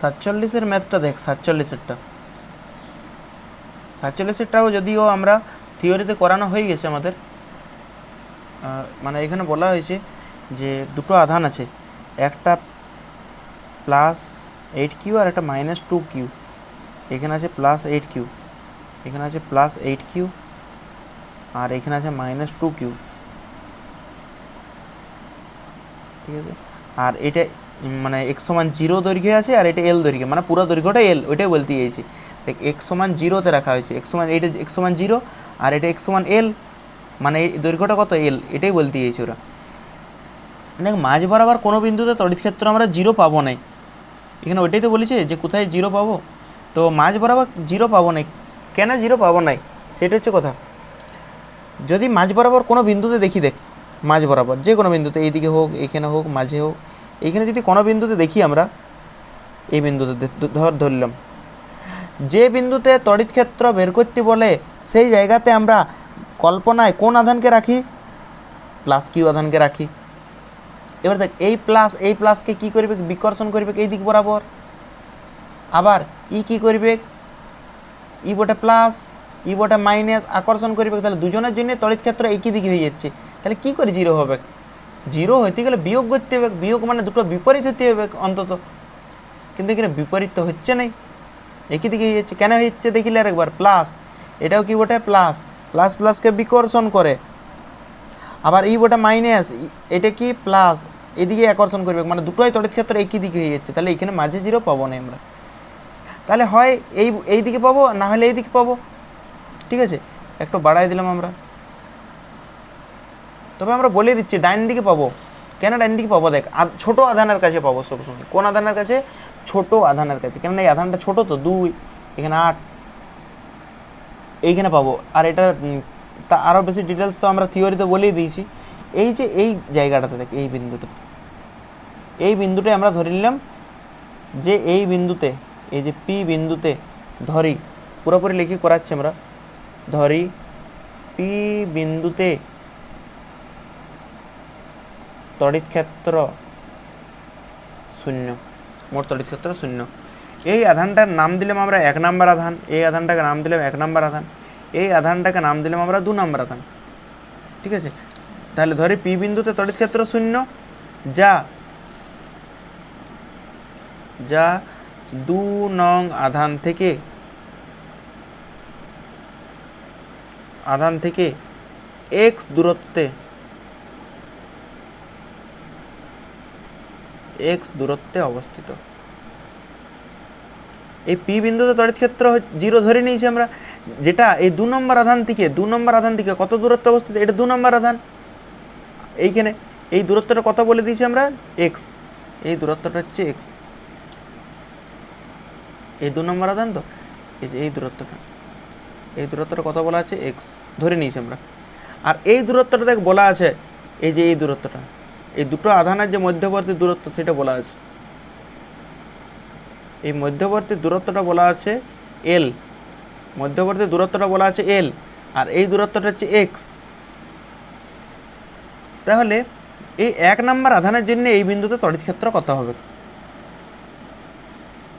সাতচল্লিশের ম্যাথটা দেখ, সাতচল্লিশেরটা। সাতচল্লিশেরটাও যদিও আমরা থিওরিতে করানো হয়ে গেছে আমাদের মানে এখানে বলা হয়েছে যে দুটো আধান আছে, একটা প্লাস এইট কিউ আর একটা মাইনাস টু কিউ এখানে আছে প্লাস এইট কিউ এখানে আছে প্লাস এইট কিউ আর এখানে আছে মাইনাস টু কিউ ঠিক আছে? আর এটা মানে এক সমান জিরো দৈর্ঘ্যে আছে আর এটা এল দৈর্ঘ্যে মানে পুরো দৈর্ঘ্যটা এল ওইটাই বলতে চাইছি। দেখ এক সমান জিরোতে রাখা হয়েছে এক সমান, এইটা এক সমান জিরো আর এটা এক সমান এল মানে এই দৈর্ঘ্যটা কত এল এটাই বলতে চাইছি ওরা। দেখ, মাঝ বরাবর কোনো বিন্দুতে তড়িৎ ক্ষেত্র আমরা জিরো পাবো নাই। এখানে ওইটাই তো বলেছে যে কোথায় জিরো পাবো? তো মাঝ বরাবর জিরো পাবো নাই। কেন জিরো পাবো নাই? সেটা হচ্ছে কথা। যদি মাঝ বরাবর কোনো বিন্দুতে দেখি, দেখ, মাঝ বরাবর যে কোনো বিন্দুতে, এইদিকে হোক এইখানে হোক, মাঝে হোক এইখানে যদি কোনো বিন্দুতে দেখি আমরা, এই বিন্দুতে ধর ধরলাম। যে বিন্দুতে তড়িৎ ক্ষেত্র বের করতে বলে, সেই জায়গাতে আমরা কল্পনায় কোন আধানকে রাখি? প্লাস কিউ আধানকে রাখি। এবার দেখ, এই প্লাস এই প্লাসকে কি করবে? বিকর্ষণ করবে এই দিক বরাবর? আবার ই কি করবে? ই বটে প্লাস ই বটে মাইনাস আকর্ষণ করবে। তাহলে দুজনের জন্য তড়িৎ ক্ষেত্র একই দিকে হয়ে যাচ্ছে। তাহলে কি করে জিরো হবে? জিরো হইতে গেলে বিয়োগ করতে হবে, বিয়োগ মানে দুটো বিপরীত হতে হবে অন্তত। কিন্তু এখানে বিপরীত তো হচ্ছে নাই। একই দিকে হয়ে যাচ্ছে কেন যাচ্ছে দেখিলে আরেকবার প্লাস এটাও কি বটে? প্লাস প্লাস প্লাসকে বিকর্ষণ করে। আবার এই বটা মাইনাস এটা কি? প্লাস এদিকে আকর্ষণ করবে মানে দুটোই তড়িৎ ক্ষেত্র একই দিকে হয়ে যাচ্ছে। তাহলে এখানে মাঝে জিরো পাবো না আমরা। তাহলে হয় এই এই দিকে পাবো, না হলে এই দিকে পাবো। ঠিক আছে? একটু বাড়াই দিলাম আমরা। তবে আমরা বলে দিচ্ছি, ডাইন দিকে পাবো। কেন ডাইন দিকে পাবো? দেখ ছোট আধানের কাছে পাবো সবসময় কোন আধানের কাছে? ছোট আধানের কাছে। কেননা এই আধানটা ছোট তো, দুই, এখানে আট, এইখানে পাবো। আর এটা তা আরও বেশি ডিটেলস তো আমরা থিওরিতে বলেই দিয়েছি। এই যে এই জায়গাটাতে দেখ, এই বিন্দুটাতে এই বিন্দুটাই আমরা ধরে নিলাম যে এই বিন্দুতে, এই যে পি বিন্দুতে ধরি, পুরোপুরি লিখে করাচ্ছি আমরা। ধরি পি বিন্দুতে তড়িৎ ক্ষেত্র শূন্য, মোট তড়িৎ ক্ষেত্র শূন্য। এই আধানটার নাম দিলাম আমরা এক নাম্বার আধান, এই আধানটাকে নাম দিলাম এক নাম্বার আধান, এই আধানটাকে নাম দিলাম আমরা দু নাম্বার আধান। ঠিক আছে? তাহলে ধরি পি বিন্দুতে তড়িৎ ক্ষেত্র শূন্য, যা যা দু নং আধান থেকে আধান থেকে এক্স দূরত্বে এক্স দূরত্বে অবস্থিত। এই পি বিন্দুতে তড়িৎ ক্ষেত্র জিরো ধরে নিয়েছি আমরা। যেটা এই দু নম্বর আধান থেকে, দু নম্বর আধান থেকে কত দূরত্বে অবস্থিত? এটা দু নম্বর আধান। এইখানে এই দূরত্বটা কত বলে দিয়েছি আমরা? এক্স এই দূরত্বটা হচ্ছে এক্স এই দু নম্বর আধান তো? এই যে এই দূরত্বটা। এই দূরত্বটা কত বলা আছে? এক্স ধরে নিয়েছি আমরা। আর এই দূরত্বটা দেখ বলা আছে, এই যে এই দূরত্বটা। এই দুটো আধানের যে মধ্যবর্তী দূরত্ব সেটা বলা আছে। এই মধ্যবর্তী দূরত্বটা বলা আছে এল মধ্যবর্তী দূরত্বটা বলা আছে এল আর এই দূরত্বটা হচ্ছে এক্স তাহলে এই এক নাম্বার আধানের জন্য এই বিন্দুতে তড়িৎ ক্ষেত্র কত হবে?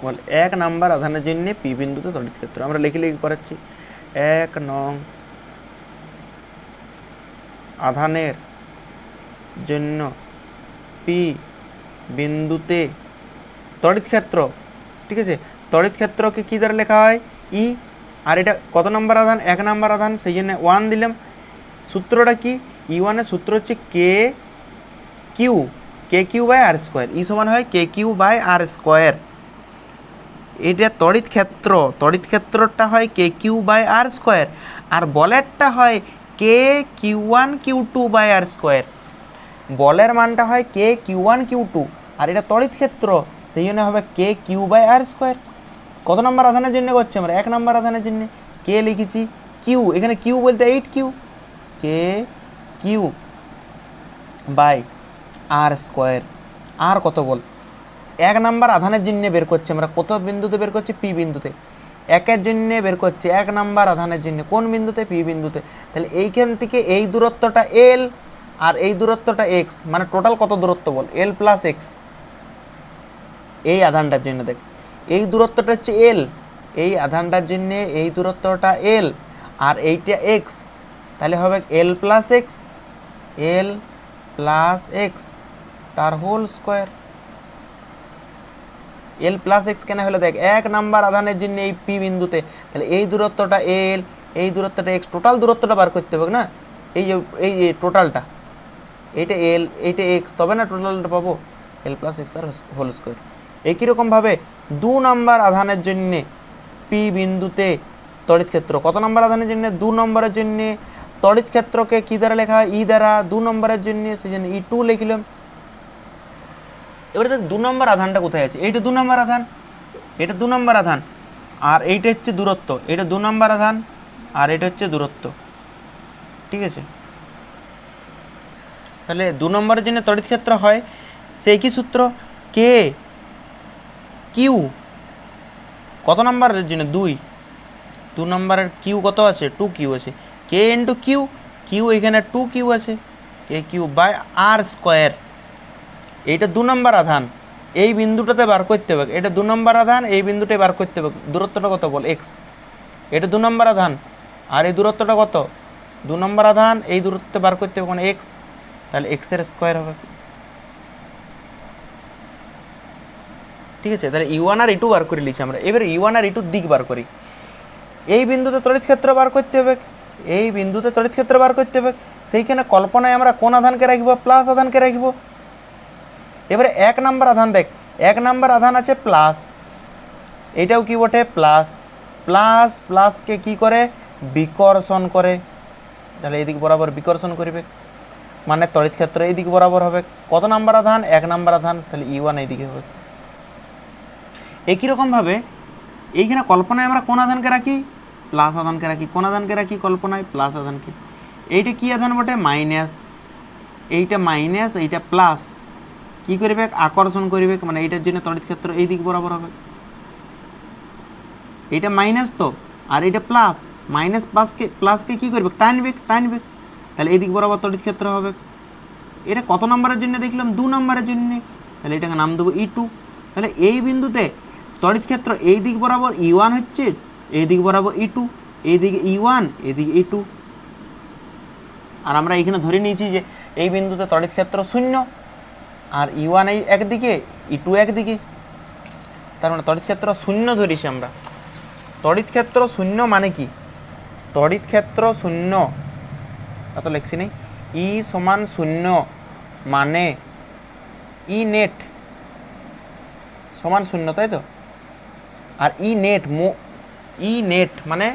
বল এক নাম্বার আধানের জন্য পি বিন্দুতে তড়িৎ ক্ষেত্র। আমরা লিখে লিখে করাচ্ছি। এক নং আধানের জন্য পি বিন্দুতে তড়িৎ ক্ষেত্র, ঠিক আছে? তড়িৎ ক্ষেত্রকে কী দ্বারা লেখা হয়? ই, আর এটা কত নম্বর আধান? এক নম্বর আধান সেই জন্য ওয়ান দিলাম। সূত্রটা কি? ই ওয়ানের সূত্র হচ্ছে K Q K Q by R square. E সমান হয় K Q by R square. এটা তড়িৎ ক্ষেত্র তড়িৎ ক্ষেত্রটা হয় K Q by R square. আর বলেরটা হয় K Q one, Q two by R square. বলের মানটা হয় K Q one Q two আর এটা তড়িৎ ক্ষেত্র, সেই জন্য হবে K Q by R square কত নম্বর আধানের জন্য করছি আমরা? এক নম্বর আধানের জন্য কে লিখেছি কিউ এখানে কিউ বলতে eight Q K Q by R square আর কত বল? এক নাম্বার আধানের জন্য বের করছি আমরা। কত বিন্দুতে বের করছি? পি বিন্দুতে। একের জন্য বের করছি এক নাম্বার আধানের জন্য কোন বিন্দুতে? পি বিন্দুতে। তাহলে এইখান থেকে এই দূরত্বটা এল আর এই দূরত্বটা এক্স মানে টোটাল কত দূরত্ব বল? এল প্লাস এক্স এই আধানটার জন্য দেখ, এই দূরত্বটা হচ্ছে এল এই আধানটার জন্য এই দূরত্বটা এল আর এইটা এক্স তাহলে হবে L plus X L plus X তার whole square L plus X কেন হলে দেখ, এক নাম্বার আধানের জন্য এই পি বিন্দুতে। তাহলে এই দূরত্বটা এল এই দূরত্বটা এক্স টোটাল দূরত্বটা বার করতে হবে না? এই যে, এই টোটালটা এইটা এল এইটা এক্স তবে না টোটালটা পাবো? এল প্লাস এক্স তার হোল স্কোয়ার একই রকমভাবে দু নাম্বার আধানের জন্যে পি বিন্দুতে তড়িৎ ক্ষেত্র। কত নম্বর আধানের জন্য? দু নম্বরের জন্য তড়িৎ ক্ষেত্রকে কী দ্বারা লেখা হয়? ই দ্বারা। দু নম্বরের জন্য সেই জন্য ই টু লিখলাম। এবারে দেখ, দু নম্বর আধানটা কোথায় আছে? এইটা দু নম্বর আধান। এটা দু নম্বর আধান। আর এইটা হচ্ছে দূরত্ব। এটা দু নম্বর আধান। আর এটা হচ্ছে দূরত্ব। ঠিক আছে? তাহলে দু নম্বরের জন্য তড়িৎ ক্ষেত্র হয়, সেই কি সূত্র? কে কিউ কত নম্বরের জন্য দুই। দু নম্বরের কিউ কত আছে? টু কিউ আছে। কে ইন্টু কিউ কিউ এখানে টু কিউ আছে। K Q by R square এইটা দু নম্বর আধান। এই বিন্দুটাতে বার করতে হবে। এটা দু নম্বর আধান, এই বিন্দুটাই বার করতে হবে। দূরত্বটা কত বল? এক্স এটা দু নম্বর আধান। আর এই দূরত্বটা কত? দু নম্বর আধান, এই দূরত্বে বার করতে হবে মানে এক্স তাহলে এক্স এক্সের স্কোয়ার হবে। ঠিক আছে, তাহলে ইউ ওয়ান আর ইটু বার করে লিখছি আমরা। এবার ইউ ওয়ান আর ইটুর দিক বার করি। এই বিন্দুতে তড়িৎ ক্ষেত্র বার করতে হবে। এই বিন্দুতে তড়িৎ ক্ষেত্র বার করতে হবে। সেইখানে কল্পনায় আমরা কোন আধানকে রাখব প্লাস আধানকে রাখব। এবারে এক নাম্বার আধান দেখ, এক নাম্বার আধান আছে প্লাস এটাও কি বটে? প্লাস প্লাস প্লাসকে কি করে? বিকর্ষণ করে। তাহলে এদিক বরাবর বিকর্ষণ করবে। মানে তড়িৎ ক্ষেত্র এইদিক বরাবর হবে। কত নাম্বার আধান? এক নাম্বার আধান, তাহলে ই ওয়ান এইদিকে হবে। একই রকমভাবে এইখানে কল্পনায় আমরা কোন আধানকে রাখি? প্লাস আধানকে রাখি। কোন আধানকে রাখি কল্পনায়? প্লাস আধানকে। এইটা কি আধান বটে? মাইনাস এইটা মাইনাস এইটা প্লাস কি করবে? আকর্ষণ করবে। মানে এইটার জন্য তড়িৎ ক্ষেত্র এই দিক বরাবর হবে। এইটা মাইনাস তো। আর এটা প্লাস মাইনাস প্লাসকে প্লাসকে কী করবে? টানবে টানবে তাহলে এই দিক বরাবর তড়িৎ ক্ষেত্র হবে। এটা কত নম্বরের জন্য দেখলাম? দু নম্বরের জন্য। তাহলে এটাকে নাম দেবো ই টু তাহলে এই বিন্দুতে তড়িৎ ক্ষেত্র এই দিক বরাবর ই ওয়ান হচ্ছে, এই দিক বরাবর ই টু এইদিকে ই ওয়ান এদিকে ই টু আর আমরা এখানে ধরে নিয়েছি যে এই বিন্দুতে তড়িৎ ক্ষেত্র শূন্য, আর ই ওয়ান এই একদিকে ই টু একদিকে। তার মানে তড়িৎ ক্ষেত্র শূন্য ধরেছি আমরা। তড়িৎ ক্ষেত্র শূন্য মানে কি? তড়িৎ ক্ষেত্র শূন্য এত লেখছি নেই ই সমান শূন্য মানে ই নেট সমান শূন্য, তাই তো? আর ই নেট মো, ই নেট মানে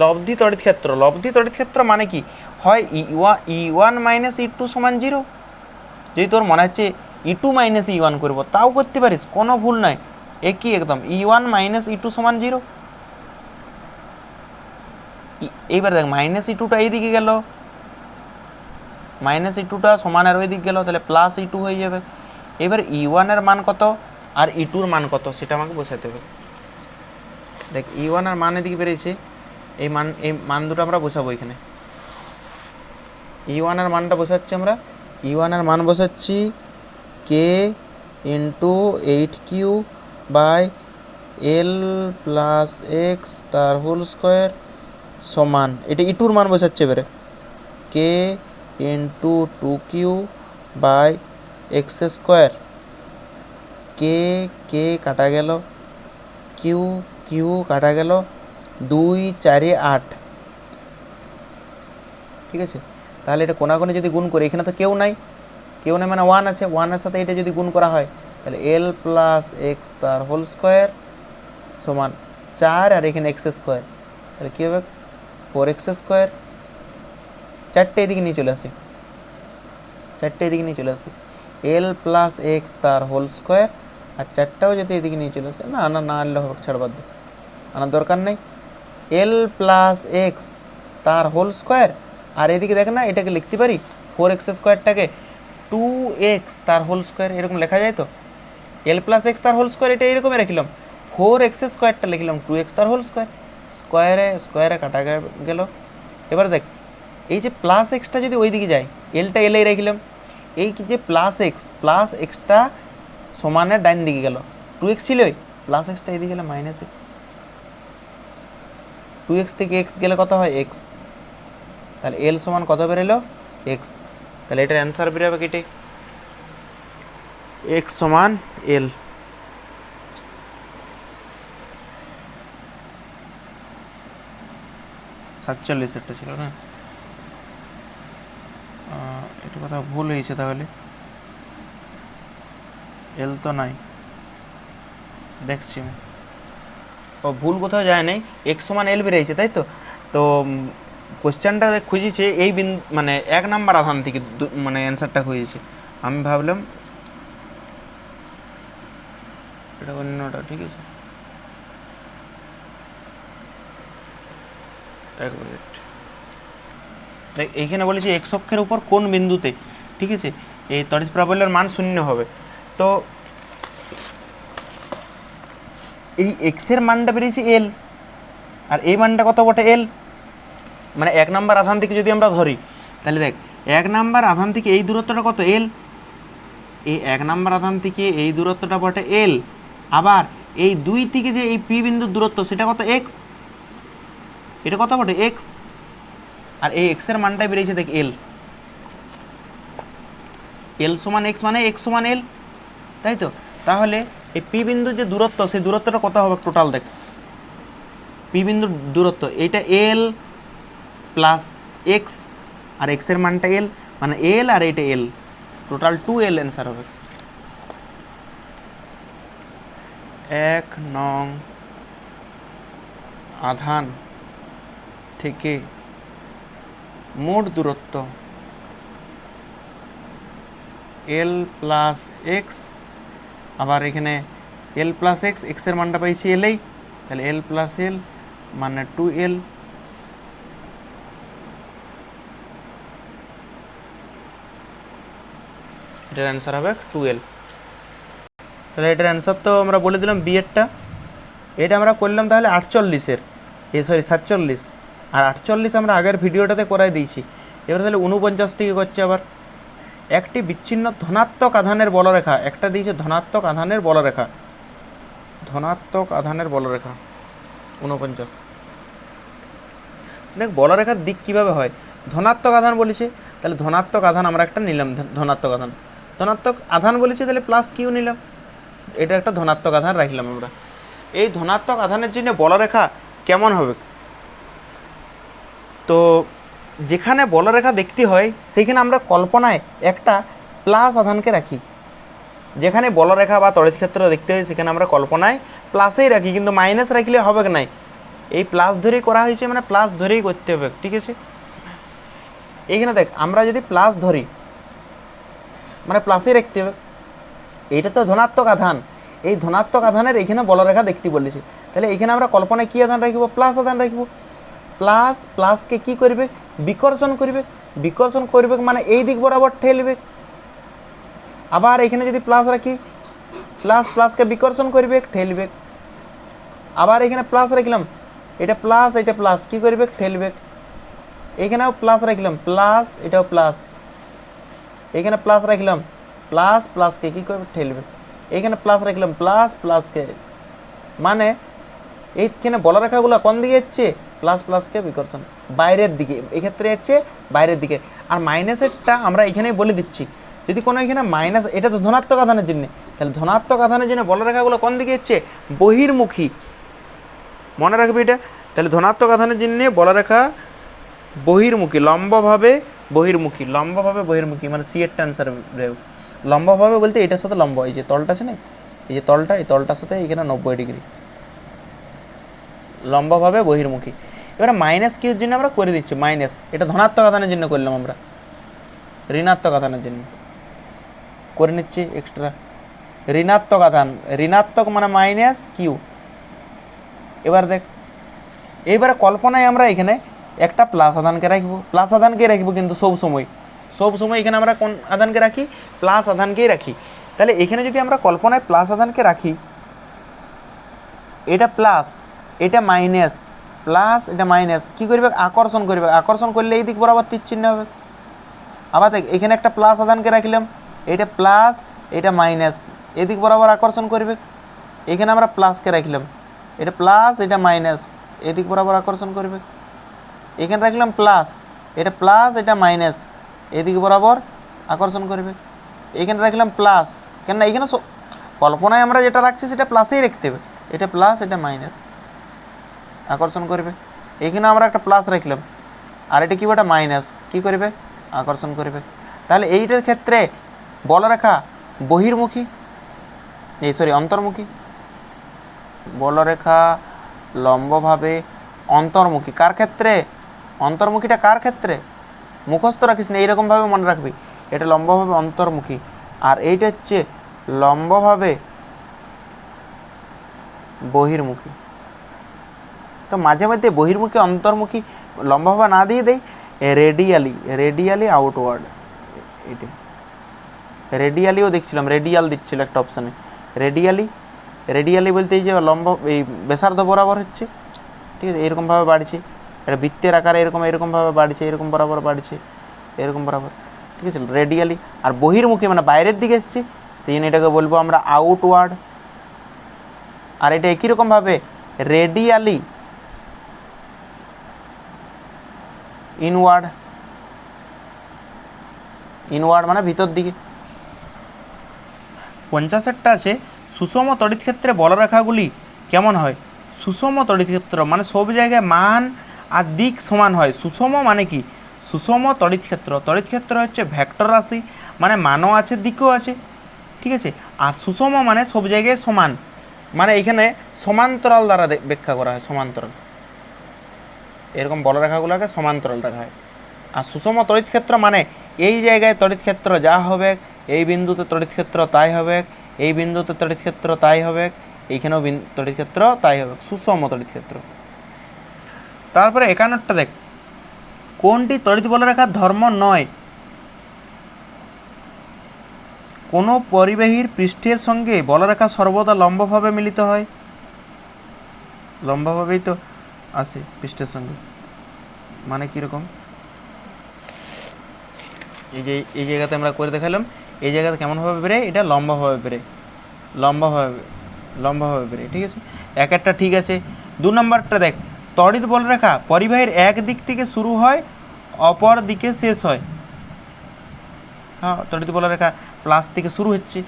লব্ধি তড়িৎ ক্ষেত্র, লব্ধি তড়িৎ ক্ষেত্র মানে কি? হয় E one E one minus E two সমান জিরো যদি তোর মনে হচ্ছে E two minus E one করব, তাও করতে পারিস, কোনো ভুল নাই। একই একদম, E one minus E two সমান জিরো এইবার দেখ মাইনাস ই টুটা এইদিকে গেল মাইনাস ই টুটা সমানের ওই দিক গেল, তাহলে প্লাস ই টু হয়ে যাবে। এবার ই ওয়ানের মান কত আর ই টুর মান কত, সেটা আমাকে বোঝাতে হবে। দেখ ই ওয়ানের মান এদিকে বেরিয়েছে, এই মান এই মান দুটো আমরা বসাবো এখানে। ই ওয়ানের মানটা বসাচ্ছি আমরা। ই ওয়ানের মান বসাচ্ছি K into eight Q by L plus X তার হোল স্কোয়ার সমান। এটা ইটুর মান বসাচ্ছে এবারে। K into two Q by X square K K কাটা গেল। কিউ কিউ কাটা গেল। দুই, চারে, আট। ঠিক আছে? তাহলে এটা কোনাগুনি যদি গুণ করে, এখানে তো কেউ নাই। কেউ নাই মানে ওয়ান আছে। ওয়ানের সাথে এটা যদি গুণ করা হয়, তাহলে এল প্লাস এক্স তার হোল স্কোয়ার সমান চার আর এখানে এক্স স্কোয়ার তাহলে কী হবে? ফোর এক্স স্কোয়ার চারটে এদিকে নিয়ে চলে আসি। চারটে এদিকে নিয়ে চলে আসি। এল প্লাস এক্স তার হোল স্কোয়ার আর চারটাও যদি এদিকে নিয়ে চলে আসে, না না না আনলে হবে, ছাড় বাদ দে। আনার দরকার নেই। এল প্লাস এক্স তার হোল স্কোয়ার আর এদিকে দেখ না, এটাকে লিখতে পারি? ফোর এক্স স্কোয়ারটাকে টু এক্স তার হোল স্কোয়ার এরকম লেখা যায় তো? এল প্লাস এক্স তার হোল স্কোয়ার এটা এরকমই রাখলাম। ফোর এক্স স্কোয়ারটা লিখলাম টু এক্স তার হোল স্কোয়ার স্কোয়ারে স্কোয়ারে কাটা গেল। এবার দেখ এই যে প্লাস এক্সটা যদি ওই দিকে যায় এলটা এলেই রাখলাম। এই যে প্লাস এক্স প্লাস এক্সটা সমানের ডাইন দিকে গেল। টু এক্স ছিলই টু প্লাস এক্সটা এদিকে গেলে মাইনাস এক্স টু এক্স থেকে এক্স গেলে কত হয়? এক্স তাহলে এল সমান কত বেরোলো? এক্স তাহলে এটার অ্যান্সার বেরোবে কেটে। এক্স সমান এল সাতচল্লিশ একটা ছিল না? এটা কথা ভুল হয়েছে তাহলে। এল তো নাই। দেখছি আমি। ও, ভুল কোথাও যায় নাই। এক সমান এল বেরিয়েছে, তাই তো? তো কোশ্চেনটা খুঁজেছে, এই বিন মানে এক নাম্বার আধান থেকে মানে অ্যান্সারটা খুঁজেছে। আমি ভাবলাম, এটা অন্যটা ঠিক আছে? এক মিনিট। দেখ এইখানে বলেছে এক্স অক্ষের উপর কোন বিন্দুতে? ঠিক আছে? এই তড়িৎ প্রাবল্যের মান শূন্য হবে। তো এই এক্সের মানটা বেরিয়েছে এল আর এই মানটা কত বটে এল মানে এক নাম্বার আধান থেকে যদি আমরা ধরি, তাহলে দেখ, এক নাম্বার আধান থেকে এই দূরত্বটা কত এল এই এক নাম্বার আধান থেকে এই দূরত্বটা বটে এল আবার এই দুই থেকে যে এই পি বিন্দুর দূরত্ব, সেটা কত এক্স এটা কত বটে এক্স আর এই এক্সের মানটাই বেরিয়েছে, দেখ এল এল সমান এক্স মানে এক্স সমান এল তাই তো? তাহলে এই পি বিন্দুর যে দূরত্ব, সেই দূরত্বটা কত হবে টোটাল দেখ? পি বিন্দুর দূরত্ব, এইটা এল প্লাস এক্স আর এক্সের মানটা এল মানে এল আর এইটা L total two L answer হবে। এক নং আধান থেকে মোট দূরত্ব এল প্লাস এক্স আবার এখানে এল প্লাস এক্স এক্সের মানটা পাইছি এলেই তাহলে এল প্লাস এল মানে টু এল এটার অ্যান্সার হবে টুয়েলভ তাহলে এটার অ্যান্সার তো আমরা বলে দিলাম বিয়েরটা এটা আমরা করলাম তাহলে আটচল্লিশের এ সরি সাতচল্লিশ। আর আটচল্লিশ আমরা আগের ভিডিওটাতে করাই দিয়েছি। এবার তাহলে উনপঞ্চাশ থেকে করছে আবার। একটি বিচ্ছিন্ন ধনাত্মক আধানের বলরেখা, একটা দিয়েছে ধনাত্মক আধানের বলরেখা। ধনাত্মক আধানের বলরেখা উনপঞ্চাশ দেখ, বলরেখার দিক কীভাবে হয়? ধনাত্মক আধান বলেছে, তাহলে ধনাত্মক আধান আমরা একটা নিলাম ধনাত্মক আধান। ধনাত্মক আধান বলেছে, তাহলে প্লাস কিউ নিলাম। এটা একটা ধনাত্মক আধান রাখলাম আমরা। এই ধনাত্মক আধানের জন্য বলরেখা কেমন হবে? তো যেখানে বলরেখা দেখতে হয়, সেইখানে আমরা কল্পনায় একটা প্লাস আধানকে রাখি। যেখানে বলরেখা বা তড়িৎ ক্ষেত্র দেখতে হয়, সেখানে আমরা কল্পনায় প্লাসেই রাখি, কিন্তু মাইনাস রাখলে হবে কি নাই? এই প্লাস ধরেই করা হয়েছে মানে প্লাস ধরেই করতে হবে, ঠিক আছে? এইখানে দেখ, আমরা যদি প্লাস ধরি মানে প্লাসেই রাখতে হবে। এইটা তো ধনাত্মক আধান। এই ধনাত্মক আধানের এইখানে বলরেখা দেখতে বলেছে। তাহলে এখানে আমরা কল্পনায় কী আধান রাখব? প্লাস আধান রাখব। প্লাস প্লাসকে কি করবে? বিকর্ষণ করবে। বিকর্ষণ করবে মানে এই দিক বরাবর ঠেলবে। আবার এখানে যদি প্লাস রাখি প্লাস প্লাসকে বিকর্ষণ করবে, ঠেলবে। আবার এখানে প্লাস রাখলাম, এটা প্লাস এটা প্লাস কি করবে? ঠেলবে। এখানেও প্লাস রাখলাম প্লাস এটাও প্লাস এখানে প্লাস রাখলাম প্লাস প্লাসকে কী করবে? ঠেলবে। এখানে প্লাস রাখলাম প্লাস প্লাসকে মানে এইখানে বলরেখাগুলো কোন দিকে যাচ্ছে? প্লাস প্লাসকে বিকর্ষণ বাইরের দিকে। এক্ষেত্রে যাচ্ছে বাইরের দিকে। আর মাইনাসেরটা আমরা এখানেই বলে দিচ্ছি। যদি কোনো এখানে মাইনাস এটা তো ধনাত্মক আধানের জন্য। তাহলে ধনাত্মক আধানের জন্য বলরেখাগুলো কোন দিকে যাচ্ছে বহির্মুখী। মনে রাখবে এটা? তাহলে ধনাত্মক আধানের জন্য বলরেখা বহির্মুখী, লম্বভাবে বহির্মুখী। লম্বভাবে বহির্মুখী মানে সি এর আনসার লম্বভাবে বলতে এটার সাথে লম্ব, এই যে তলটা আছে না? এই যে তলটা, এই তলটার সাথে এখানে নব্বই ডিগ্রি। লম্বভাবে বহির্মুখী। এবারে মাইনাস কিউর জন্য আমরা করে দিচ্ছি? মাইনাস এটা ধনাত্মক আধানের জন্য করলাম আমরা। ঋণাত্মক আধানের জন্য। করে নিচ্ছি এক্সট্রা ঋণাত্মক আধান ঋণাত্মক মানে মাইনাস কিউ এবার দেখ এইবারে কল্পনায় আমরা এখানে একটা প্লাস আধানকে রাখব। প্লাস আধানকে রাখব কিন্তু সব সময়। সব সময় এখানে আমরা কোন আধানকে রাখি? প্লাস আধানকেই রাখি। তাহলে এখানে যদি আমরা কল্পনায় প্লাস আধানকে রাখি, এটা প্লাস এটা মাইনাস প্লাস এটা মাইনাস কী করবে? আকর্ষণ করবে। আকর্ষণ করলে এই দিক বরাবর চিহ্ন হবে। আবার দেখ, এখানে একটা প্লাস আধানকে রাখলাম। এটা প্লাস এটা মাইনাস এদিক বরাবর আকর্ষণ করবে। এখানে আমরা প্লাসকে রাখলাম। এটা প্লাস এটা মাইনাস এদিক বরাবর আকর্ষণ করবে। এখানে রাখলাম প্লাস এটা প্লাস এটা মাইনাস এদিক বরাবর আকর্ষণ করবে। এখানে রাখলাম প্লাস কেননা এখানে কল্পনায় আমরা যেটা রাখছি সেটা প্লাসেই রাখতে হবে। এটা প্লাস এটা মাইনাস আকর্ষণ করবে। এখানে আমরা একটা প্লাস রাখলাম। আর এটা কি ওটা মাইনাস কি করবে? আকর্ষণ করবে। তাহলে এইটার ক্ষেত্রে বলরেখা বহির্মুখী। এই সরি অন্তর্মুখী। বলরেখা লম্বভাবে অন্তর্মুখী। কার ক্ষেত্রে? অন্তর্মুখীটা কার ক্ষেত্রে? মুখস্থ রাখিস না, এইরকমভাবে মনে রাখবি। এটা লম্বভাবে অন্তর্মুখী। আর এইটা হচ্ছে লম্বভাবে বহির্মুখী। তো মাঝে মধ্যে বহির্মুখী, অন্তর্মুখী লম্বাভাবে না দিয়ে দেই। রেডিয়ালি রেডিয়ালি আউটওয়ার্ড এটা। রেডিয়ালিও দেখছিলাম রেডিয়াল দিচ্ছিল একটা অপশানে রেডিয়ালি রেডিয়ালি বলতে এই যে লম্ব, এই ব্যাসার্ধ বরাবর হচ্ছে। ঠিক আছে? এরকমভাবে বাড়ছে। এটা বৃত্তের আকারে এরকম এরকমভাবে বাড়ছে, এরকম বরাবর বাড়ছে, এরকম বরাবর। ঠিক আছে? রেডিয়ালি আর বহির্মুখী মানে বাইরের দিকে এসছে, সেই জন্য এটাকে বলব আমরা আউটওয়ার্ড আর এটা একই রকমভাবে রেডিয়ালি ইনওয়ার্ড ইনওয়ার্ড মানে ভিতর দিকে। পঞ্চাশেরটা আছে, সুষম তড়িৎ ক্ষেত্রে বলরেখাগুলি কেমন হয়? সুষম তড়িৎ ক্ষেত্র মানে সব জায়গায় মান আর দিক সমান হয়। সুষম মানে কি? সুষম তড়িৎ ক্ষেত্র তড়িৎ ক্ষেত্র হচ্ছে ভেক্টর রাশি মানে মানও আছে, দিকও আছে, ঠিক আছে? আর সুষম মানে সব জায়গায় সমান মানে এখানে সমান্তরাল দ্বারা ব্যাখ্যা করা হয়, সমান্তরাল। এরকম বলরেখাগুলোকে সমান্তরাল রাখা হয়। আর সুষম তড়িৎ ক্ষেত্র মানে এই জায়গায় তড়িৎ ক্ষেত্র যা হবে, এই বিন্দুতে তড়িৎ ক্ষেত্র তাই হবে, এই বিন্দুতে তড়িৎ ক্ষেত্র তাই হবে, এইখানেও তড়িৎ ক্ষেত্র তাই হবে, সুষম তড়িৎ ক্ষেত্র তারপরে একান্নটা দেখ, কোনটি তড়িৎ বলরেখার ধর্ম নয়? কোনো পরিবাহীর পৃষ্ঠের সঙ্গে বলরেখা সর্বদা লম্বভাবে মিলিত হয়। লম্বভাবেই তো আসে পৃষ্ঠের সঙ্গে। মানে কীরকম এই যে, এই জায়গাতে আমরা করে দেখালাম, এই জায়গাতে কেমনভাবে বেরোয়? এটা লম্বাভাবে বেরোয়। লম্বাভাবে লম্বাভাবে বেরোয়, ঠিক আছে? এক একটা ঠিক আছে। দু নম্বরটা দেখ, তড়িৎ বলরেখা পরিবাহীর এক দিক থেকে শুরু হয়, অপর দিকে শেষ হয়। হ্যাঁ তড়িৎ বলরেখা প্লাস থেকে শুরু হচ্ছে।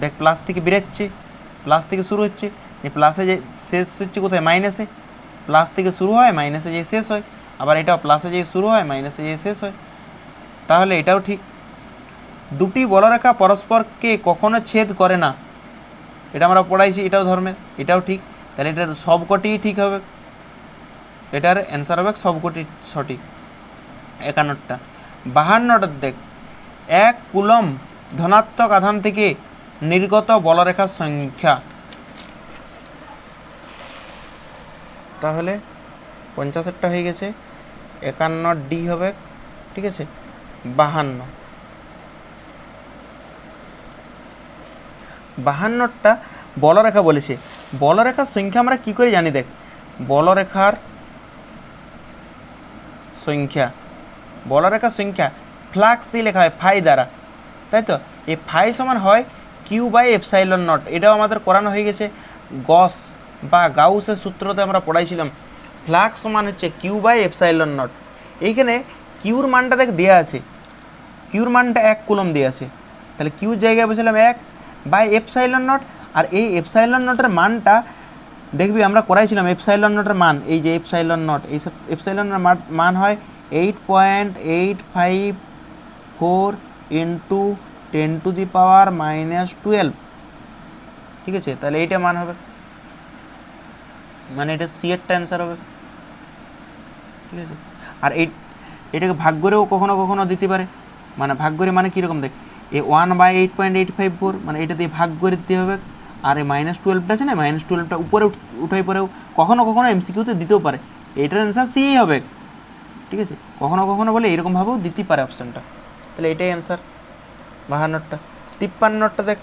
দেখ, প্লাস থেকে বেরোচ্ছে, প্লাস থেকে শুরু হচ্ছে। প্লাসে যে শেষ হচ্ছে কোথায়? মাইনাসে। প্লাস থেকে শুরু হয়, মাইনাসে যে শেষ হয়। আবার এটাও প্লাসে যে শুরু হয়, মাইনাসে যে শেষ হয়। তাহলে এটাও ঠিক। দুটি বলরেখা পরস্পরকে কখনো ছেদ করে না। এটা আমরা পড়াইছি, এটাও ধর্মের, এটাও ঠিক। তাহলে এটার সবকটিই ঠিক হবে। এটার অ্যান্সার হবে সবকটি সঠিক। একান্নটা। বাহান্নটা দেখ। এক কুলম ধনাত্মক আধান থেকে নির্গত বলরেখার সংখ্যা। তাহলে পঞ্চাশেরটা হয়ে গেছে, একান্ন ডি হবে, ঠিক আছে? বাহান্ন। বাহান্নটা বলরেখা বলেছে। বলরেখার সংখ্যা আমরা কি করে জানি দেখ? বলরেখার সংখ্যা। বলরেখার সংখ্যা ফ্লাক্স দিয়ে লেখা হয় ফাই দ্বারা। তাই তো? এই ফাই সমান হয় কিউ বাই এফসাইলন নট। এটাও আমাদের করানো হয়ে গেছে। গস বা গাউসের সূত্রতে আমরা পড়াইছিলাম, ফ্লাক্স সমান হচ্ছে কিউ বাই এপসাইলন নট এইখানে কিউর মানটা দেখ দেওয়া আছে। কিউর মানটা এক কুলম দেওয়া আছে। তাহলে কিউর জায়গায় বসেছিলাম এক বাই এপসাইলন নট আর এই এপসাইলন নটের মানটা দেখবি আমরা করাইছিলাম এপসাইলন নটের মান। এই যে এপসাইলন নট এই সব এপসাইলনের মান হয় eight point eight five four into ten to the power minus twelve ঠিক আছে? তাহলে এইটা মান হবে। মানে এটা সি এরটা অ্যান্সার হবে। ঠিক আছে? আর এই, এটাকে ভাগ করেও কখনো কখনো দিতে পারে। মানে ভাগ করে মানে কীরকম দেখ এই one by eight point eight five four মানে এটা দিয়ে ভাগ করে দিতে হবে। আর এই মাইনাস টুয়েলভটা আছে না মাইনাস টুয়েলভটা উপরে উঠ- উঠাই পরেও কখনো কখনো এমসিকিউতে দিতেও পারে। এটার অ্যান্সার সি হবে। ঠিক আছে? কখনো কখনো বলে এরকমভাবেও দিতে পারে অপশানটা তাহলে এটাই অ্যান্সার বাহান্নটা। তিপ্পান্নটা দেখ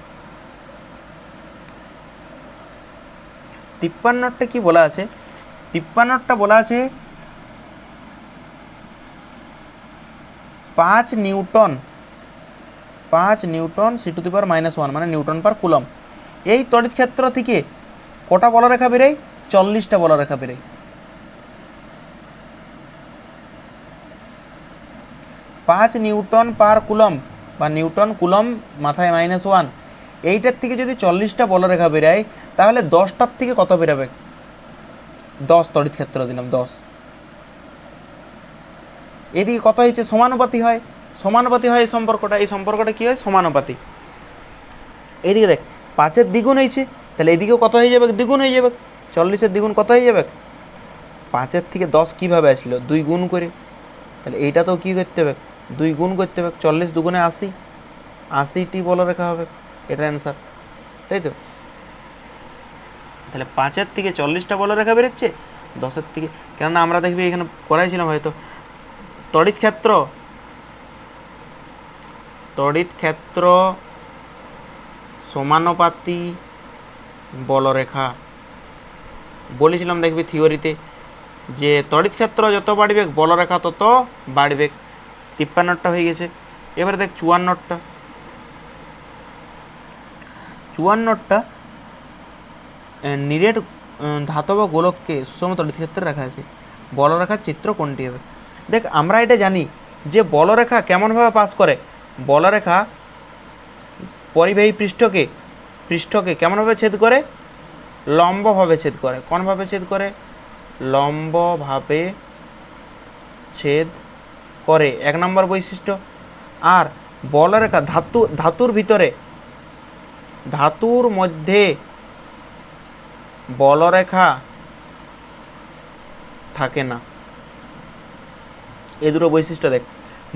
তিপ্পান্নটা কি বলা আছে? তিপ্পান্নটা বলা আছে পাঁচ নিউটন পাঁচ newton C to the power minus one মানে নিউটন পার কুলম। এই তড়িৎ ক্ষেত্র থেকে কটা বলরেখা বেরোয়? চল্লিশটা বলরেখা বেরোয়। পাঁচ নিউটন পার কুলম বা নিউটন কুলম মাথায় মাইনাস ওয়ান এইটার থেকে যদি চল্লিশটা বলরেখা বেরোয়, তাহলে দশটার থেকে কত বেরোবে? দশ তড়িৎ ক্ষেত্র দিলাম, দশ। এদিকে কত হয়েছে? সমানুপাতি হয়। সমানুপাতি হয় এই সম্পর্কটা। এই সম্পর্কটা কী হয়? সমানুপাতি। এইদিকে দেখ, পাঁচের দ্বিগুণ হয়েছে, তাহলে এদিকেও কত হয়ে যাবে? দ্বিগুণ হয়ে যাবে। চল্লিশের দ্বিগুণ কত হয়ে যাবে? পাঁচের থেকে দশ কীভাবে আসলো? দুই গুণ করে। তাহলে এইটা তো কী করতে হবে? দুই গুণ করতে হবে। চল্লিশ দুগুণে আশি। আশিটি বলে রাখা হবে। এটা অ্যান্সার তাই তো? তাহলে পাঁচের থেকে চল্লিশটা বলে রাখা বেরোচ্ছে, দশের থেকে, কেননা আমরা দেখবি এখানে করাইছিলাম হয়তো। তড়িৎ ক্ষেত্র তড়িৎ ক্ষেত্র সমানুপাতি বলরেখা। বলেছিলাম দেখবি থিওরিতে যে তড়িৎ ক্ষেত্র যত বাড়বে, বলরেখা তত বাড়বে। তিপ্পান্নটা হয়ে গেছে। এবারে দেখ চুয়ান্নটা। চুয়ান্নটা নিরেট ধাতব গোলককে সুষম ক্ষেত্রে রাখা আছে বলরেখার চিত্র কোনটি হবে? দেখ, আমরা এটা জানি যে বলরেখা কেমনভাবে পাস করে। বলরেখা পরিবাহী পৃষ্ঠকে পৃষ্ঠকে কেমনভাবে ছেদ করে? লম্বভাবে ছেদ করে। কোনভাবে ছেদ করে? লম্বভাবে ছেদ করে। এক নম্বর বৈশিষ্ট্য। আর বলরেখা ধাতু, ধাতুর ভিতরে ধাতুর মধ্যে বলরেখা থাকে না। এ দুটো বৈশিষ্ট্য দেখ।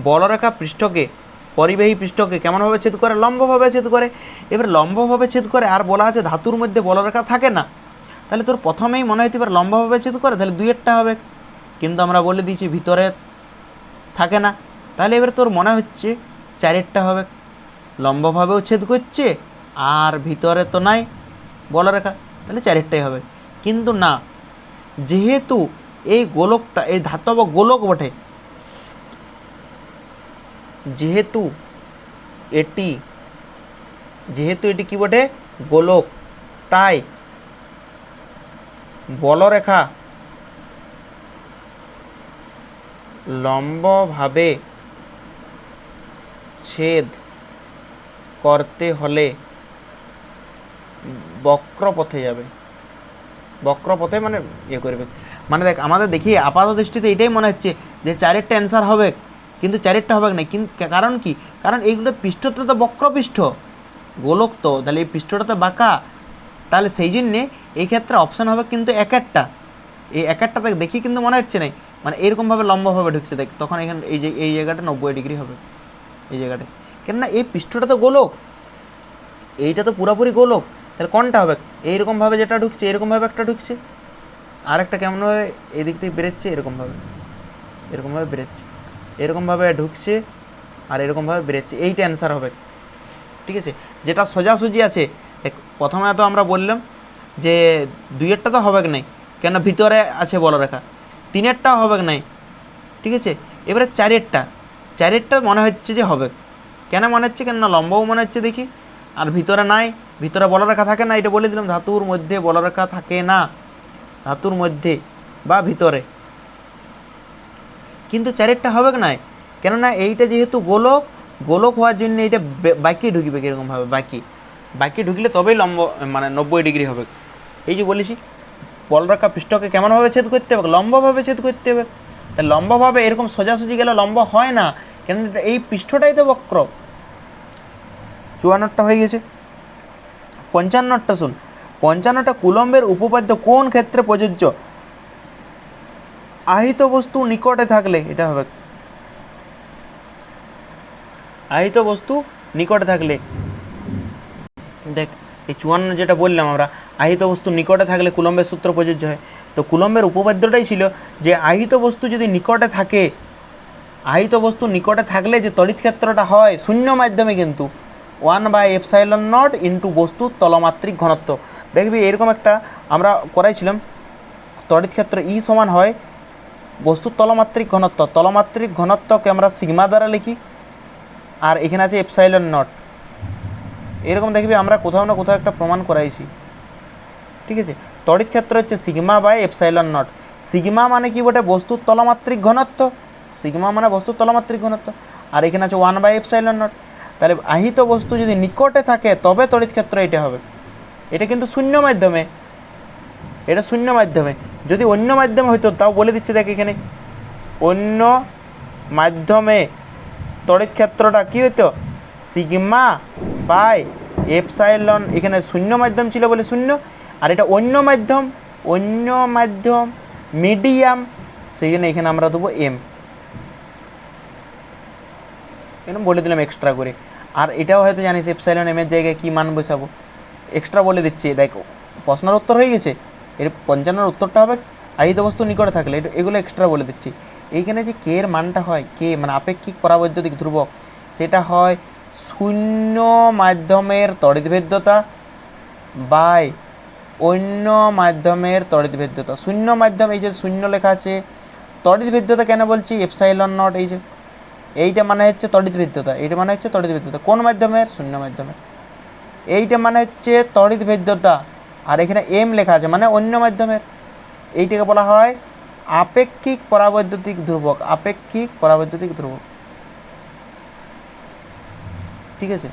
বলরেখা পৃষ্ঠকে, পরিবাহী পৃষ্ঠকে কেমনভাবে ছেদ করে? লম্বভাবে ছেদ করে। এবার লম্বভাবে ছেদ করে আর বলা আছে ধাতুর মধ্যে বলরেখা থাকে না। তাহলে তোর প্রথমেই মনে হইতে পারে লম্বভাবে ছেদ করে, তাহলে দুইয়েরটা হবে। কিন্তু আমরা বলে দিয়েছি ভিতরে থাকে না। তাহলে এবার তোর মনে হচ্ছে চারেরটা হবে। লম্বভাবেও ছেদ করছে আর ভিতরে তো নাই। বলরেখা তাহলে চারেরটাই হবে। কিন্তু না, যেহেতু এই গোলকটা, এই ধাতব গোলক বটে, যেহেতু এটি যেহেতু এটি কি বটে? গোলক। তাই বলরেখা লম্বভাবে ছেদ করতে হলে বক্রপথে যাবে। বক্র পথে মানে ইয়ে করবে। মানে দেখ, আমাদের দেখি আপাত দৃষ্টিতে এটাই মনে হচ্ছে যে চারেরটা অ্যান্সার হবে, কিন্তু চারেরটা হবে না। কিন্তু কারণ কি? কারণ এইগুলো পৃষ্ঠটা তো বক্রপৃষ্ঠ। গোলক তো তাহলে এই পৃষ্ঠটা তো বাঁকা। তাহলে সেই জন্যে এই ক্ষেত্রে অপশান হবে কিন্তু এক একটা। এই এক একটা দেখ, দেখি কিন্তু মনে হচ্ছে না মানে এরকমভাবে লম্বাভাবে ঢুকছে, দেখ, তখন এখানে, এই যে, এই জায়গাটা নব্বই ডিগ্রি হবে। এই জায়গাটা। কেননা এই পৃষ্ঠটা তো গোলক। এইটা তো পুরোপুরি গোলক। তাহলে কোনটা হবে? এইরকমভাবে যেটা ঢুকছে এরকমভাবে একটা ঢুকছে। আর একটা কেমনভাবে এদিক থেকে বেরোচ্ছে, এরকমভাবে। এরকমভাবে বেরোচ্ছে। এরকমভাবে ঢুকছে আর এরকমভাবে বেরোচ্ছে। এইটা অ্যান্সার হবে। ঠিক আছে? যেটা সোজাসুজি আছে প্রথমে তো আমরা বললাম যে দুইয়েরটা তো হবে নাই কেন ভিতরে আছে বলরেখা তিনেরটাও হবে নাই। ঠিক আছে? এবারে চারেরটা। চারেরটা মনে হচ্ছে যে হবে। কেন মনে হচ্ছে? কেন লম্বাও মনে হচ্ছে দেখি। আর ভিতরে নাই, ভিতরে বলরেখা থাকে না, এটা বলে দিলাম, ধাতুর মধ্যে বলরেখা থাকে না, ধাতুর মধ্যে বা ভিতরে। কিন্তু চারেরটা হবে না কেননা এইটা যেহেতু গোলক গোলক হওয়ার জন্য এইটা বাকি ঢুকবে কীরকমভাবে? বাকি। বাকি ঢুকলে তবেই লম্ব মানে নব্বই ডিগ্রি হবে। এই যে বলেছি বলরেখা পৃষ্ঠকে কেমনভাবে ছেদ করতে হবে? লম্বভাবে ছেদ করতে হবে। তা লম্বভাবে এরকম সোজাসুজি গেলে লম্ব হয় না। কেন এই পৃষ্ঠটাই তো বক্র। চুয়ান্নটা হয়ে গেছে। পঞ্চান্নটা শুন পঞ্চান্নটা কুলম্বের উপপাদ্য কোন ক্ষেত্রে প্রযোজ্য? আহিত বস্তু নিকটে থাকলে এটা হবে। আহিত বস্তু নিকটে থাকলে দেখ, এই চুয়ান্ন যেটা বললাম আমরা, আহিত বস্তু নিকটে থাকলে কুলম্বের সূত্র প্রযোজ্য হয়। তো কুলম্বের উপপাদ্যটাই ছিল যে আহিত বস্তু যদি নিকটে থাকে, আহিত বস্তু নিকটে থাকলে যে তড়িৎ ক্ষেত্রটা হয় শূন্য মাধ্যমে কিন্তু one by epsilon naught into বস্তুর তলমাত্রিক ঘনত্ব। দেখবি এরকম একটা আমরা করাইছিলাম। তড়িৎ ক্ষেত্র ই সমান হয় বস্তুর তলমাত্রিক ঘনত্ব। তলমাত্রিক ঘনত্বকে আমরা সিগমা দ্বারা লিখি আর এখানে আছে এপসাইলন নট। এরকম দেখবি আমরা কোথাও না কোথাও একটা প্রমাণ করাইছি। ঠিক আছে? তড়িৎ ক্ষেত্র হচ্ছে sigma by epsilon naught. Sigma মানে কি বটে? বস্তুর তলমাত্রিক ঘনত্ব। সিগমা মানে বস্তুর তলমাত্রিক ঘনত্ব। আর এখানে আছে ওয়ান বাই এপসাইলন নট। তাহলে আহিত বস্তু যদি নিকটে থাকে, তবে তড়িৎ ক্ষেত্র এটা হবে। এটা কিন্তু শূন্য মাধ্যমে। এটা শূন্য মাধ্যমে। যদি অন্য মাধ্যমে হইতো, তাও বলে দিচ্ছে দেখ এখানে। অন্য মাধ্যমে তড়িৎ ক্ষেত্রটা কী হইতো? সিগমা বাই এপসাইলন এখানে শূন্য মাধ্যম ছিল বলে শূন্য। আর এটা অন্য মাধ্যম অন্য মাধ্যম, মিডিয়াম সেই জন্য এখানে আমরা দেবো এম। এখানে বলে দিলাম এক্সট্রা করে। আর এটাও হয়তো জানিস এপসাইলন এমের জায়গায় কী মান বসাবো। এক্সট্রা বলে দিচ্ছি। দেখো, প্রশ্নের উত্তর হয়ে গেছে। এর পঞ্চান্নর উত্তরটা হবে আহিত বস্তু নিকটে থাকলে। এগুলো এক্সট্রা বলে দিচ্ছি। এইখানে যে কে এর মানটা হয় কে মানে আপেক্ষিক পরাবৈদ্যুতিক ধ্রুবক, সেটা হয় শূন্য মাধ্যমের তড়িৎভেদ্যতা বাই অন্য মাধ্যমের তড়িৎভেদ্যতা। শূন্য মাধ্যম, এই যে শূন্য লেখা আছে, তড়িৎভেদ্যতা কেন বলছি? এপসাইলন নট এই যে এইটা মানে হচ্ছে তড়িৎ বিদ্যতা এইটা মানে হচ্ছে তড়িৎ বিদ্যতা কোন মাধ্যমের? শূন্য মাধ্যমে এইটা মানে হচ্ছে তড়িৎ বিদ্যতা আর এখানে এম লেখা আছে মানে অন্য মাধ্যমের। এইটাকে বলা হয় আপেক্ষিক পরাবৈদ্যুতিক ধ্রুবক, আপেক্ষিক পরাবৈদ্যুতিক ধ্রুবক। ঠিক আছে?